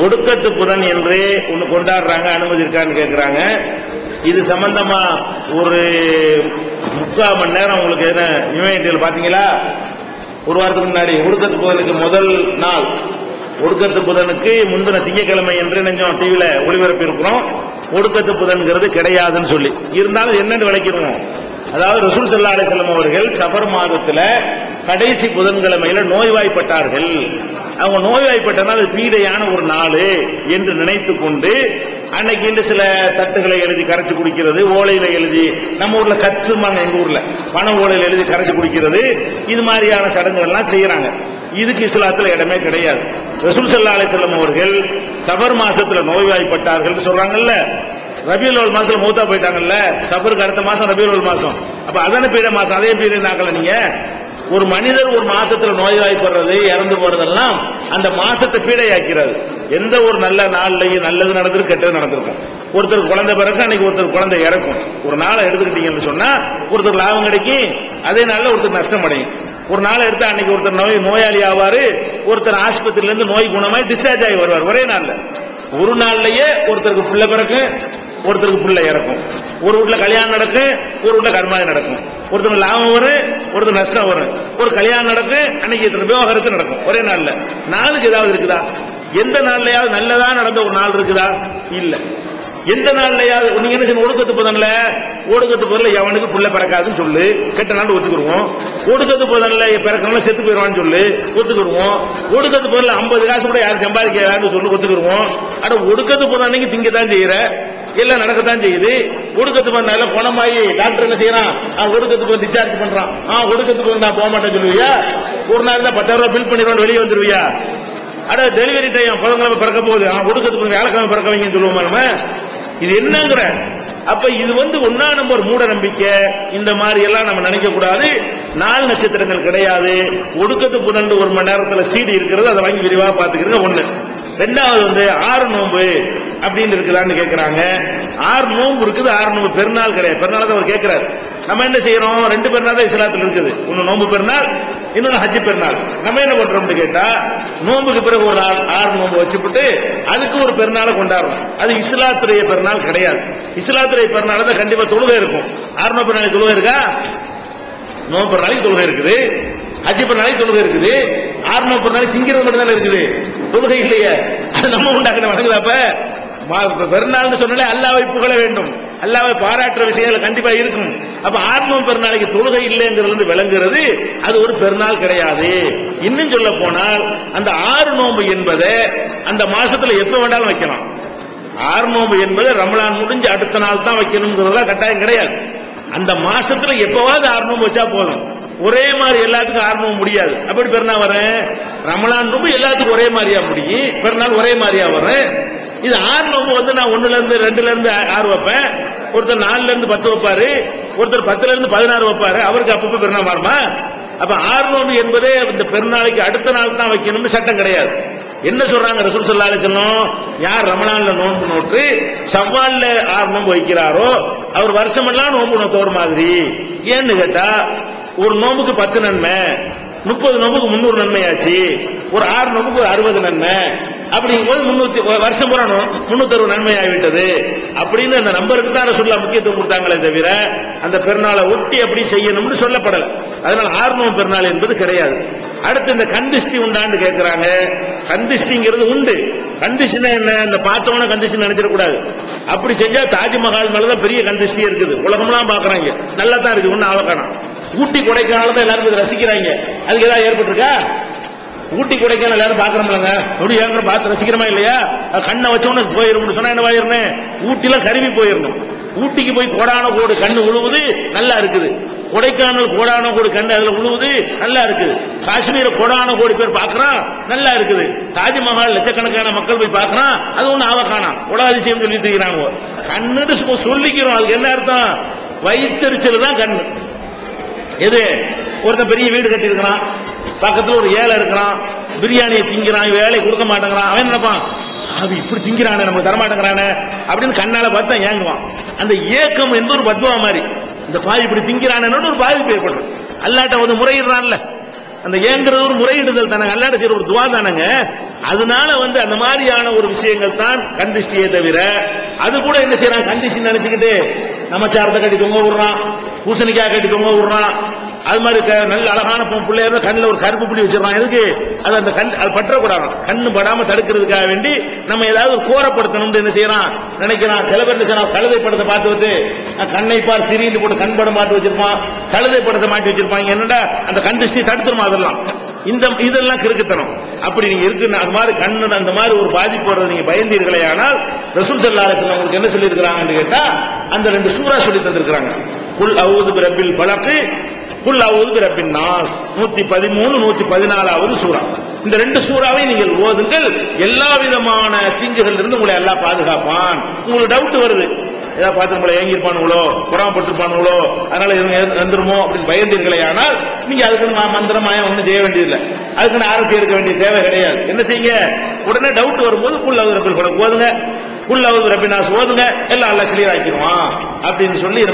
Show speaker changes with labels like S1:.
S1: ஒடுக்கத்து புதன் என்று ஒன்று கொண்டாடுறாங்க அனுமதி இருக்கான்னு கேட்குறாங்க இது சம்பந்தமா ஒரு முக்கால் மணி நேரம் உங்களுக்கு என்ன யுனைடெட் பார்த்தீங்களா ஒரு வாரத்துக்கு முன்னாடி ஒடுக்கத்து புதனுக்கு முதல் நாள். ஒடுக்கத்து புதனுக்கு முந்தின திங்கக்கிழமை என்று நெஞ்சம் டிவியில் ஒளிபரப்பி இருக்கிறோம். ஒடுக்கத்து புதன்கிறது கிடையாதுன்னு சொல்லி. இருந்தாலும் என்னென்று விளக்கிடுவோம். அதாவது ரசூல் சல்லா அலிசல்லம் அவர்கள் சபர் மாதத்தில் கடைசி புதன்கிழமையில் நோய்வாய்ப்பட்டார்கள். அவங்க நோய்வாய்ப்பட்டனால் அது பீடையான ஒரு நாள் என்று நினைத்து கொண்டு அன்னைக்கு இந்த சில தட்டுகளை எழுதி கரைச்சி குடிக்கிறது ஓலையில எழுதி நம்ம ஊர்ல கற்றுமாங்க எங்க ஊர்ல. பண ஓலையில எழுதி கரைச்சி குடிக்கிறது இது மாதிரியான சடங்குகள் எல்லாம் செய்யறாங்க. இதுக்கு இஸ்லாத்துல இடமே கிடையாது. ரசூல் சல்லா அலிசல்லம் அவர்கள் சபர் மாசத்துல நோய்வாய்ப்பட்டார்கள் சொல்றாங்கல்ல. ரபியுல் அவல் மாசத்துல மூத்தா போயிட்டாங்கல்ல. சபருக்கு அடுத்த மாசம் ரபியுல் மாசம். அப்ப அதான பீட மாசம் அதே பீட நாக்கல நீங்க? ஒரு மனிதர் ஒரு மாசத்துல நோய்வாய்ப்படுறது இறந்து போறதெல்லாம் அந்த மாசத்தை பீடையாக்கிறது எந்த ஒரு நல்ல நாள்லயும் நல்லது நடந்திருக்கு கெட்டது நடந்திருக்கும். ஒருத்தர் குழந்தை பிறக்கும் அன்னைக்கு ஒருத்தர் குழந்தை இறக்கும். ஒரு நாளை எடுத்துக்கிட்டீங்கன்னு சொன்னா ஒருத்தர் லாபம் கிடைக்கும் அதே நாள்ல ஒருத்தர் நஷ்டம் அடையும். ஒரு நாளை எடுத்து அன்னைக்கு ஒருத்தர் நோய் நோயாளி ஆவாரு ஒருத்தர் ஆஸ்பத்திரில இருந்து நோய் குணமாய் டிஸ்சார்ஜ் ஆகி வருவார் ஒரே நாள்ல. ஒரு நாள்லயே ஒருத்தருக்கு பிள்ளை பிறக்கும் ஒருத்தருக்கு பிள்ளை இறக்கும். ஒரு வீட்டுல கல்யாணம் நடக்கும் ஒரு வீட்டுல கர்மாதி நடக்கும். ஒருத்தருக்கு லாபம் வரும் ஒருத்தர் நஷ்டம் வரும். ஒரு கல்யாணம் நடக்கும் அன்னைக்கு இத்தனை விவாகரத்து நடக்கும். ஒரே நாள்ல. நாளுக்கு ஏதாவது இருக்குதா? எந்த நாள்லயாவது நல்லதா நடந்த ஒரு நாள் இருக்குதா? இல்ல. எந்த நாள்லயாவது நீங்க என்ன செய்யணும்? ஒடுக்கத்து போதன்ல ஒடுக்கத்து போதில் எவனுக்கு புள்ள பிறக்காதுன்னு சொல்லு. கெட்ட நாள் ஒத்துக்குருவோம் ஒடுக்கத்து போதன்ல பிறக்கணும் செத்து போயிடுவான்னு சொல்லு. ஒத்துக்குருவோம் ஒடுக்கத்து போதில் ஐம்பது காசு கூட யாரும் சம்பாதிக்கிறான்னு சொல்லி ஒத்துக்குருவோம் ஆனா ஒடுக்கத்து போத அன்னைக்கு திங்க தான் செய்யற. எல்லாம் நடக்கத்தான் செய்யுது. ஒடுக்கத்துக்கு வந்தால குணமாயி டாக்டர் என்ன செய்யறான்? அவன் ஒடுக்கத்துக்கு வந்து டிஸ்சார்ஜ் பண்றான். ஆ ஒடுக்கத்துக்கு வந்து நான் போக மாட்டேன்னு சொல்லுவியா? ஒரு நாள் தான் பத்தாயிரம் ரூபாய் பில் பண்ணிடுவோம் வெளியே வந்துருவியா? அட டெலிவரி டைம் புதன்கிழமை பிறக்க போகுது. ஆ ஒடுக்கத்துக்கு வேலைக்கிழமை பிறக்க வைங்கன்னு சொல்லுவோமா நம்ம? இது என்னங்கிற? அப்ப இது வந்து ஒன்னா நம்பர் மூட நம்பிக்கை. இந்த மாதிரி எல்லாம் நம்ம நினைக்க கூடாது. நாலு நட்சத்திரங்கள் கிடையாது. ஒடுக்கத்து புதன் ஒரு மணி நேரத்தில் சீடி இருக்கிறது. அதை வாங்கி விரிவாக பாத்துக்கிறீங்க ஒன்று ரெண்டாவது வந்து ஆறு நோன்பு அப்படின்னு இருக்குதான்னு கேட்கிறாங்க ஆறு நோன்பு இருக்குது ஆறு நோன்பு பெருநாள் கிடையாது. பெருநாள் தான் அவர் கேட்கிறாரு நம்ம என்ன செய்யறோம்? ரெண்டு பெருநாள் தான் இஸ்லாத்தில் இருக்குது. ஒன்னு நோன்பு பெருநாள் இன்னொன்னு ஹஜ்ஜி பெருநாள். நம்ம என்ன பண்றோம்னு கேட்டா நோன்புக்கு பிறகு ஒரு நாள் ஆறு நோன்பு வச்சுப்பட்டு அதுக்கு ஒரு பெருநாளை கொண்டாடுறோம். அது இஸ்லாத்துடைய பெருநாள் கிடையாது. இஸ்லாத்துடைய பெருநாள் தான் கண்டிப்பா தொழுகை இருக்கும். ஆறு நோம்பு நாளைக்கு தொழுகை இருக்கா? நோன்பு நாளைக்கு தொழுகை இருக்குது. ஹஜ்ஜி பெருநாளைக்கு தொழுகை இருக்குது. ஆறு நோம்பு நாளைக்கு திங்கிறது மட்டும் தானே இருக்குது. தொழுகை இல்லையே அது நம்ம உண்டாக்குன வணங்குதா பெருநாள்னு சொன்னாலே அல்லாவை புகழ வேண்டும். அல்லாவை பாராட்டுற விஷயங்கள் கண்டிப்பா இருக்கும். அப்ப ஆத்ம பெருநாளைக்கு தொழுகை இல்லைங்கிறது விளங்குறது அது ஒரு பெருநாள் கிடையாது. இன்னும் சொல்ல போனால் அந்த ஆறு நோம்பு என்பதை அந்த மாசத்துல எப்ப வேண்டாலும் வைக்கலாம். ஆறு நோம்பு என்பது ரமலான் முடிஞ்சு அடுத்த நாள் தான் வைக்கணுங்கிறதா கட்டாயம் கிடையாது. அந்த மாசத்துல எப்பவாவது ஆறு நோம்பு வச்சா போதும். ஒரே மாதிரி எல்லாத்துக்கும் ஆறு முடியாது. அப்படி பெருநாள் வரேன் ரமலான் ரொம்ப எல்லாத்துக்கும் ஒரே மாதிரியா முடியும் பிறநாள் ஒரே மாதிரியா வரேன் இது ஆறு நோம்பு வந்து நான் ஒன்னுல இருந்து ரெண்டுல இருந்து ஆறு வைப்பேன். ஒருத்தர் நாலுல இருந்து பத்து வைப்பாரு. ஒருத்தர் பத்துல இருந்து பதினாறு வைப்பாரு. அவருக்கு அப்பப்ப பெருநாள் வருமா? அப்ப ஆறு நோம்பு என்பதே இந்த பெருநாளைக்கு அடுத்த நாள் தான் வைக்கணும்னு சட்டம் கிடையாது. என்ன சொல்றாங்க ரசூல் ஸல்லல்லாஹு அலைஹி யார் ரமணான்ல நோன்பு நோட்டு சவ்வால்ல ஆறு நோன்பு வைக்கிறாரோ அவர் வருஷமெல்லாம் நோன்பு நோத்தவர் மாதிரி. ஏன்னு கேட்டா ஒரு நோம்புக்கு பத்து நன்மை முப்பது நோம்புக்கு முன்னூறு நன்மையாச்சு. ஒரு ஆறு நோம்புக்கு ஒரு அறுபது நன்மை. அப்படிங்கும்போது முன்னூத்தி வருஷம் பூரா முன்னூத்தி அறுபது நன்மை ஆகிவிட்டது அப்படின்னு அந்த நம்பருக்கு தான் சொல்ல முக்கியத்துவம் கொடுத்தாங்களே தவிர அந்த பெருநாளை ஒட்டி அப்படி செய்யணும்னு சொல்லப்படல. அதனால ஆறு பெருநாள் என்பது கிடையாது. அடுத்து இந்த கந்திஷ்டி உண்டான்னு கேட்கிறாங்க கந்திஷ்டிங்கிறது உண்டு. கந்திஷ்டினா என்ன? இந்த பார்த்தவன கந்திஷ்டி நினைச்சிடக்கூடாது. அப்படி செஞ்சா தாஜ்மஹால் மேலதான் பெரிய கந்திஷ்டி இருக்குது. உலகம்லாம் பாக்குறாங்க நல்லா தான் இருக்கு ஒன்னும் ஆவக்கானா ஊட்டி கொடைக்கானல் தான் எல்லாரும் இதை ரசிக்கிறாங்க. அதுக்கு ஏதாவது ஏற்பட்டிருக்கா? ஊட்டி கொடைக்கானல் எல்லாரும் பாக்குறோம்லங்க அப்படி ஏங்க பார்த்து ரசிக்கிறோமா இல்லையா? கண்ணை வச்சோன்னு போயிடும் சொன்னா என்ன ஆயிரணும் ஊட்டில கருவி போயிடணும் ஊட்டிக்கு போய் கோடான கோடு கண்ணு உழுவுது நல்லா இருக்குது. கொடைக்கானல் கோடான கோடி கண்ணு அதுல உழுவுது நல்லா இருக்குது. காஷ்மீர கோடான கோடி பேர் பார்க்கறான் நல்லா இருக்குது. தாஜ்மஹால் லட்சக்கணக்கான மக்கள் போய் பார்க்கறான் அது ஒண்ணு ஆவ காணாம் உலக அதிசயம் சொல்லி தெரியுறாங்க கண்ணுன்னு சொல்லிக்கிறோம் அதுக்கு என்ன அர்த்தம்? வயிற்றுச்சல் தான் கண்ணு. எது? ஒருத்தன் பெரிய வீடு கட்டியிருக்கிறான். பக்கத்தில் ஒரு ஏழை இருக்கிறான். பிரியாணியை திங்கிறான். இவன் கொடுக்க மாட்டேங்கிறான். அவன் நினைப்பான்? அவன் இப்படி திங்கிறானே நமக்கு தரமாட்டேங்கிறானே அப்படின்னு கண்ணால பார்த்தா ஏங்குவான். அந்த ஏக்கம் என்பது ஒரு பத்வா மாதிரி. இந்த பாவி இப்படி திங்கிறானே ஒரு பாதிப்பு ஏற்படுறது அல்லாட்ட வந்து முறையிடுறான்ல. அந்த ஏங்குறது ஒரு முறையிடுதல் தானே. அல்லாட்ட செய்யற ஒரு துவா தானங்க. அதனால வந்து அந்த மாதிரியான ஒரு விஷயங்கள் தான் கந்திஷ்டியே தவிர அது கூட என்ன செய்யறான் கந்திஷ்டி நினைச்சுக்கிட்டு நம்ம சாரத்தை கட்டி தொங்க விடுறான் பூசணிக்காய் கட்டி தொங்க விடுறான். அது மாதிரி க- நல்ல அழகான பொ- பிள்ளைய கண்ணில் ஒரு கருப்பு புள்ளி வச்சிடறான். எதுக்கு? அது அந்த கண் அது பற்றக்கூடாது. கண்ணு படாம தடுக்கிறதுக்காக வேண்டி நம்ம ஏதாவது ஒரு கோரப்படுத்தணும்னு என்ன செய்யறான்? நினைக்கிறான். சில பேர் என்ன செய்யறான்? கழுதை படத்தை பார்த்து வந்து கண்ணை பார் சிறின்னு போட்டு கண் படம் மாட்டி வச்சிருப்பான். கழுதை படத்தை மாட்டி வச்சிருப்பாங்க என்னடா? அந்த கண் திருஷ்டி தடுத்துருமா அதெல்லாம்? இந்த இதெல்லாம் கிறுக்குத்தனம். அப்படி நீங்க இருக்கு அது மாதிரி கண்ணு அந்த மாதிரி ஒரு பாதிப்பு வர்றது நீங்க பயந்தீர்களே ஆனால் ரசூல் சல்லா அலிஸ்லாம் உங்களுக்கு என்ன சொல்லி இருக்கிறாங்கன்னு கேட்டா அந்த ரெண்டு சூறா சொல்லி தந்திருக்கிறாங்க. குல் அவுது பிரபில் பழக்கு குல் அவுது பிரபின் நாஸ் நூத்தி பதிமூணு நூத்தி பதினாலாவது சூறா. இந்த ரெண்டு சூறாவை நீங்கள் ஓதுங்கள் எல்லா விதமான தீங்குகள் இருந்து உங்களை எல்லாம் பாதுகாப்பான். உங்களுக்கு டவுட் வருது. ஏதாவது பார்த்து நம்மளை ஏங்கிருப்பானுங்களோ புறாமப்பட்டிருப்பானுங்களோ அதனால இவங்க வந்துருமோ? அப்படின்னு பயந்தீர்களே ஆனால் நீங்க அதுக்குன்னு மா- மந்திரமாயம் ஒண்ணும் செய்ய வேண்டியதில்லை? அதுக்குன்னு ஆரத்தி எடுக்க வேண்டிய தேவை கிடையாது. என்ன செய்யுங்க? உடனே டவுட் வரும்போது புல் அவது கூட ஓதுங்க. புல் அவது ரப்பினாஸ் ஓதுங்க. எல்லாம் எல்லாம் கிளியர் ஆக்கிடுவான். அப்படின்னு சொல்லி